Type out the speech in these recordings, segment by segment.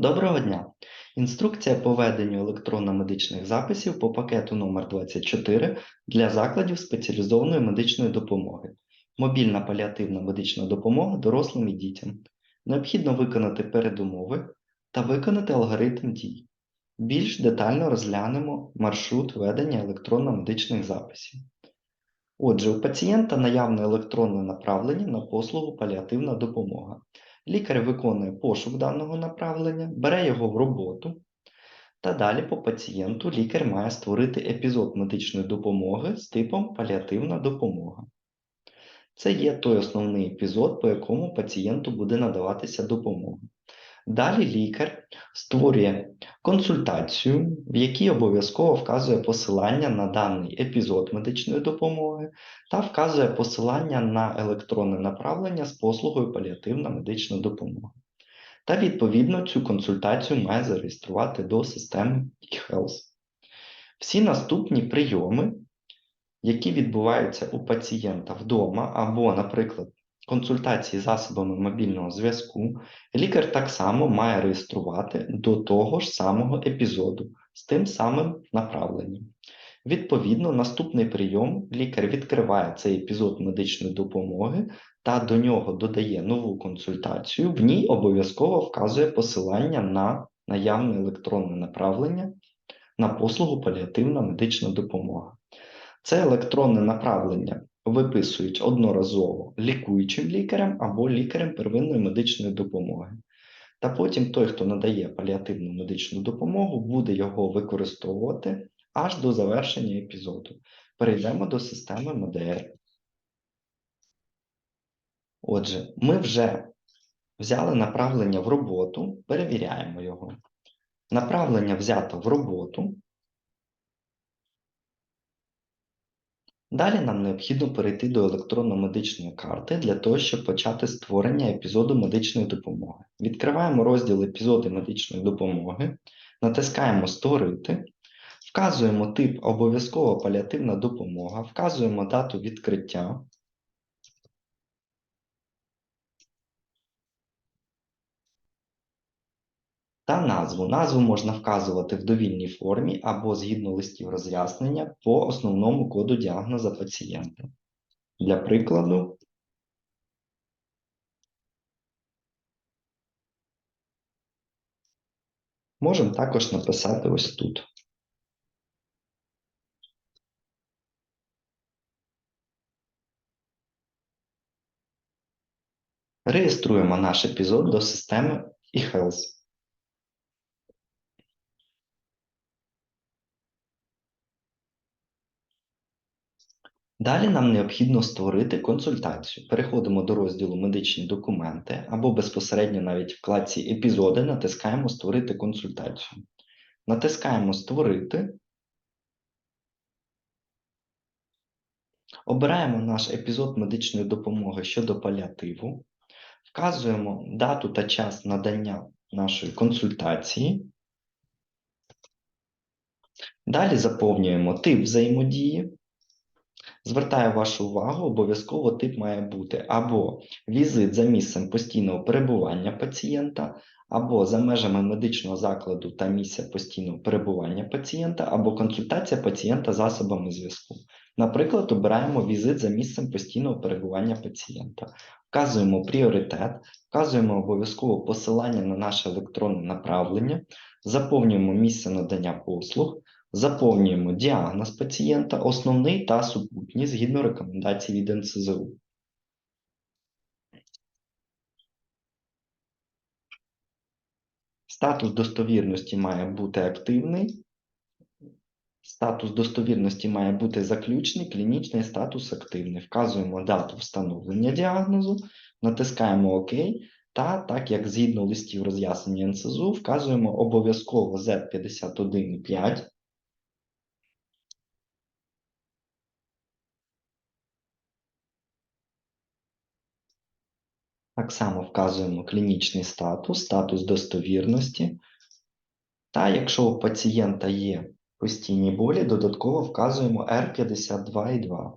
Доброго дня! Інструкція по веденню електронно-медичних записів по пакету номер 24 для закладів спеціалізованої медичної допомоги. Мобільна паліативна медична допомога дорослим і дітям. Необхідно виконати передумови та виконати алгоритм дій. Більш детально розглянемо маршрут ведення електронно-медичних записів. Отже, у пацієнта наявне електронне направлення на послугу паліативна допомога. Лікар виконує пошук даного направлення, бере його в роботу, та далі по пацієнту лікар має створити епізод медичної допомоги з типом паліативна допомога. Це є той основний епізод, по якому пацієнту буде надаватися допомога. Далі лікар створює консультацію, в якій обов'язково вказує посилання на даний епізод медичної допомоги та вказує посилання на електронне направлення з послугою паліативна медична допомога. Та відповідно цю консультацію має зареєструвати до системи eHealth. Всі наступні прийоми, які відбуваються у пацієнта вдома, або, наприклад, консультації засобами мобільного зв'язку, лікар так само має реєструвати до того ж самого епізоду з тим самим направленням. Відповідно, наступний прийом лікар відкриває цей епізод медичної допомоги та до нього додає нову консультацію. В ній обов'язково вказує посилання на наявне електронне направлення на послугу паліативна медична допомога. Це електронне направлення виписують одноразово лікуючим лікарем або лікарем первинної медичної допомоги. Та потім той, хто надає паліативну медичну допомогу, буде його використовувати аж до завершення епізоду. Перейдемо до системи МДР. Отже, ми вже взяли направлення в роботу, перевіряємо його. Направлення взято в роботу. Далі нам необхідно перейти до електронно-медичної карти для того, щоб почати створення епізоду медичної допомоги. Відкриваємо розділ епізоди медичної допомоги, натискаємо Створити, вказуємо тип обов'язкова паліативна допомога, вказуємо дату відкриття. Та назву. Назву можна вказувати в довільній формі або згідно листів роз'яснення по основному коду діагноза пацієнта. Для прикладу, можемо також написати ось тут. Реєструємо наш епізод до системи eHealth. Далі нам необхідно створити консультацію. Переходимо до розділу Медичні документи або безпосередньо навіть в вкладці Епізоди натискаємо Створити консультацію. Натискаємо Створити. Обираємо наш епізод медичної допомоги щодо паліативу, вказуємо дату та час надання нашої консультації. Далі заповнюємо тип взаємодії. Звертаю вашу увагу, обов'язково тип має бути або візит за місцем постійного перебування пацієнта, або за межами медичного закладу та місця постійного перебування пацієнта, або консультація пацієнта засобами зв'язку. Наприклад, обираємо візит за місцем постійного перебування пацієнта, вказуємо пріоритет, вказуємо обов'язково посилання на наше електронне направлення, заповнюємо місце надання послуг. Заповнюємо діагноз пацієнта, основний та супутній згідно рекомендацій від НСЗУ. Статус достовірності має бути активний. Статус достовірності має бути заключний, клінічний статус активний. Вказуємо дату встановлення діагнозу, натискаємо ОК. Та, так як згідно листів роз'яснення НСЗУ, вказуємо обов'язково Z51,5 Так само вказуємо клінічний статус, статус достовірності. Та якщо у пацієнта є постійні болі, додатково вказуємо R52,2.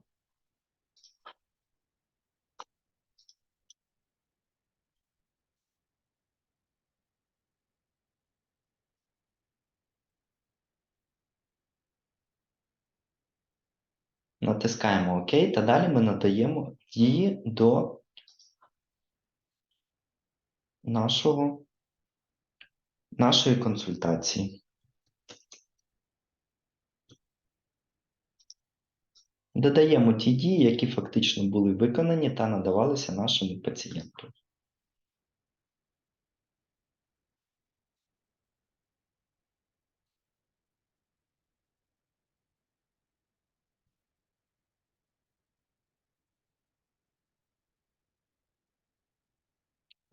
Натискаємо ОК та далі ми надаємо дії до нашого, нашої консультації. Додаємо ті дії, які фактично були виконані та надавалися нашому пацієнту.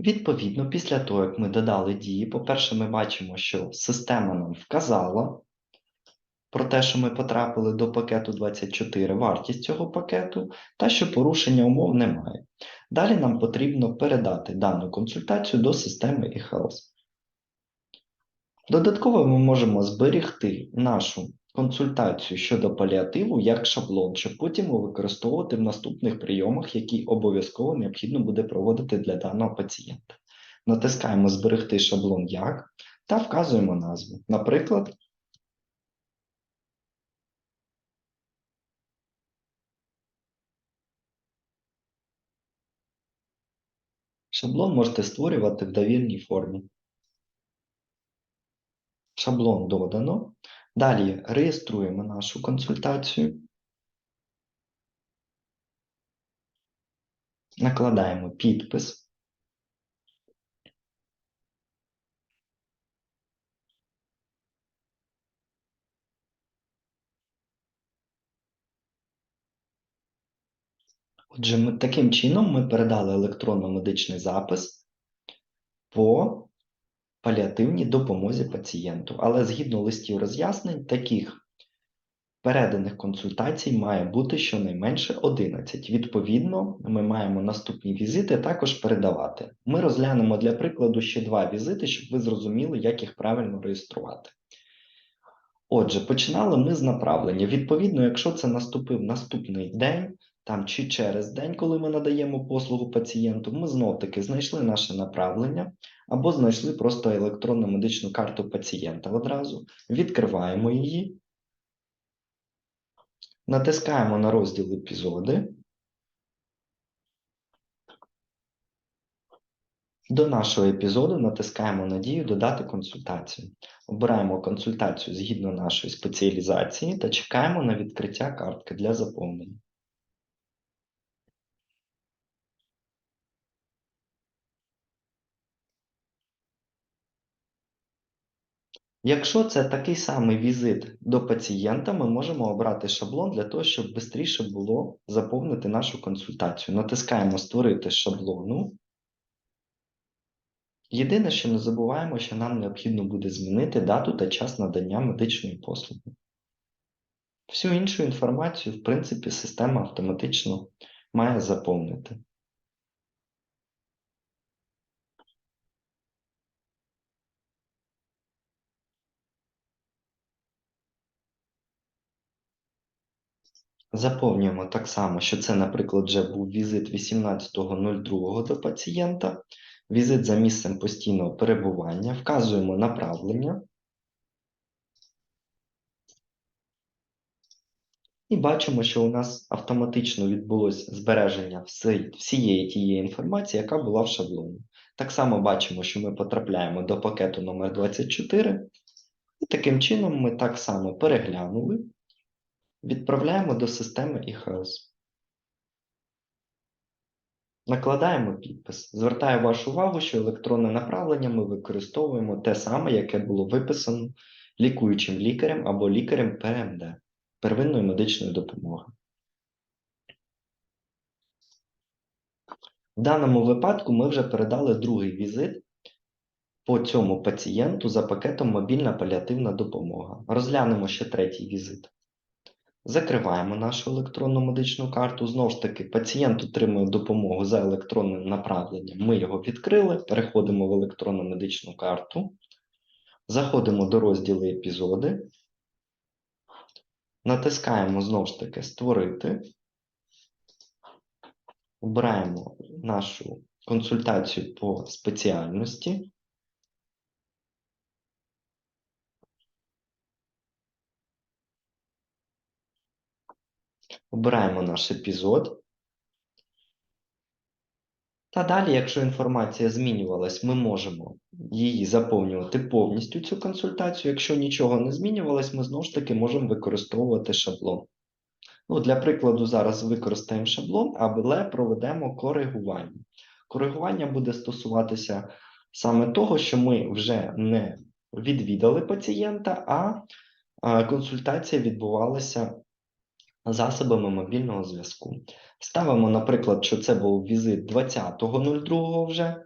Відповідно, після того, як ми додали дії, по-перше, ми бачимо, що система нам вказала про те, що ми потрапили до пакету 24, вартість цього пакету, та що порушення умов немає. Далі нам потрібно передати дану консультацію до системи eHealth. Додатково ми можемо зберігти нашу консультацію щодо паліативу як шаблон, щоб потім використовувати в наступних прийомах, які обов'язково необхідно буде проводити для даного пацієнта. Натискаємо Зберегти шаблон як та вказуємо назву. Наприклад, шаблон можете створювати в довільній формі. Шаблон додано. Далі реєструємо нашу консультацію. Накладаємо підпис. Отже, ми, таким чином ми передали електронно-медичний запис по паліативній допомозі пацієнту. Але згідно листів роз'яснень, таких переданих консультацій має бути щонайменше 11. Відповідно, ми маємо наступні візити також передавати. Ми розглянемо для прикладу ще два візити, щоб ви зрозуміли, як їх правильно реєструвати. Отже, починали ми з направлення. Відповідно, якщо це наступив наступний день, там чи через день, коли ми надаємо послугу пацієнту, ми знов-таки знайшли наше направлення або знайшли просто електронну медичну карту пацієнта одразу, відкриваємо її, натискаємо на розділ епізоди. До нашого епізоду натискаємо надію Додати консультацію. Обираємо консультацію згідно нашої спеціалізації та чекаємо на відкриття картки для заповнення. Якщо це такий самий візит до пацієнта, ми можемо обрати шаблон для того, щоб швидше було заповнити нашу консультацію. Натискаємо Створити шаблону. Єдине, що не забуваємо, що нам необхідно буде змінити дату та час надання медичної послуги. Всю іншу інформацію, в принципі, система автоматично має заповнити. Заповнюємо так само, що це, наприклад, вже був візит 18.02 до пацієнта, візит за місцем постійного перебування, вказуємо направлення і бачимо, що у нас автоматично відбулося збереження всієї тієї інформації, яка була в шаблоні. Так само бачимо, що ми потрапляємо до пакету номер 24 і таким чином ми так само переглянули. Відправляємо до системи eHealth. Накладаємо підпис. Звертаю вашу увагу, що електронне направлення ми використовуємо те саме, яке було виписано лікуючим лікарем або лікарем ПМД первинної медичної допомоги. В даному випадку ми вже передали другий візит по цьому пацієнту за пакетом мобільна паліативна допомога. Розглянемо ще третій візит. Закриваємо нашу електронну медичну карту. Знову ж таки, пацієнт отримує допомогу за електронним направленням. Ми його відкрили, переходимо в електронну медичну карту, заходимо до розділу епізоди, натискаємо знову ж таки Створити, обираємо нашу консультацію по спеціальності. Обираємо наш епізод. Та далі, якщо інформація змінювалась, ми можемо її заповнювати повністю цю консультацію. Якщо нічого не змінювалось, ми знову ж таки можемо використовувати шаблон. Ну, Для прикладу, зараз використаємо шаблон, але проведемо коригування. Коригування буде стосуватися саме того, що ми вже не відвідали пацієнта, а консультація відбувалася засобами мобільного зв'язку. Ставимо, наприклад, що це був візит 20.02 вже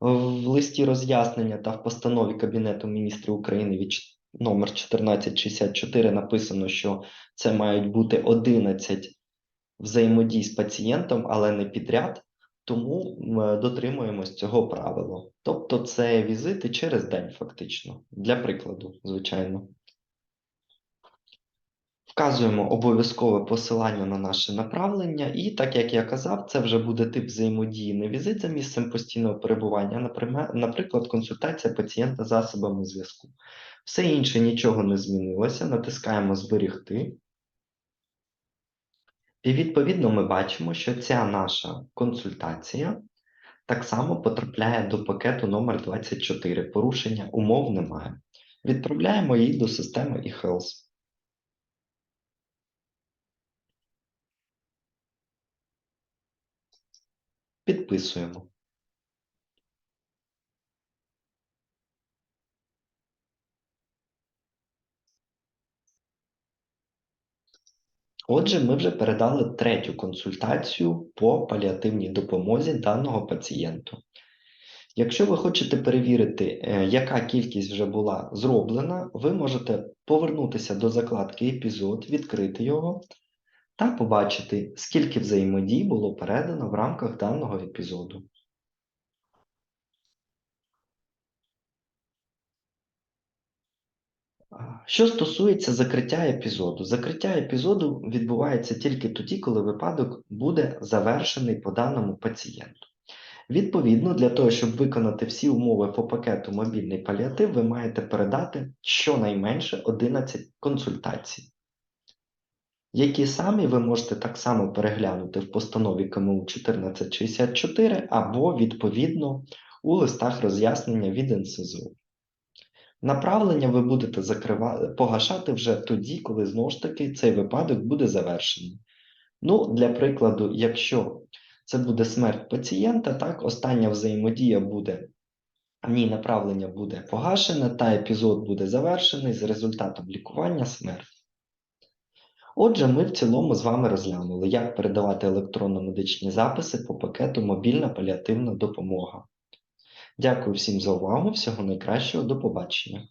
в листі роз'яснення та в постанові Кабінету міністрів України від номер 1464 написано, що це мають бути 11 взаємодій з пацієнтом, але не підряд. Тому ми дотримуємось цього правила. Тобто це візити через день, фактично, для прикладу, звичайно. Вказуємо обов'язкове посилання на наше направлення, і так як я казав, це вже буде тип взаємодії не візит за місцем постійного перебування, наприклад, консультація пацієнта засобами зв'язку. Все інше нічого не змінилося. Натискаємо Зберігти. І відповідно ми бачимо, що ця наша консультація так само потрапляє до пакету номер 24. Порушення умов немає. Відправляємо її до системи eHealth. Підписуємо. Отже, ми вже передали третю консультацію по паліативній допомозі даного пацієнту. Якщо ви хочете перевірити, е, яка кількість вже була зроблена, ви можете повернутися до закладки епізод, відкрити його та побачити, скільки взаємодій було передано в рамках даного епізоду. Що стосується закриття епізоду, закриття епізоду відбувається тільки тоді, коли випадок буде завершений по даному пацієнту. Відповідно, для того, щоб виконати всі умови по пакету мобільний паліатив, ви маєте передати щонайменше 11 консультацій, які самі ви можете так само переглянути в постанові КМУ 1464 або відповідно у листах роз'яснення від НСЗУ. Направлення ви будете закривати, погашати вже тоді, коли знову ж таки цей випадок буде завершений. Ну, для прикладу, якщо це буде смерть пацієнта, так, остання взаємодія буде, в ній направлення буде погашене, та епізод буде завершений з результатом лікування смерть. Отже, ми в цілому з вами розглянули, як передавати електронно-медичні записи по пакету Мобільна паліативна допомога. Дякую всім за увагу, всього найкращого, до побачення.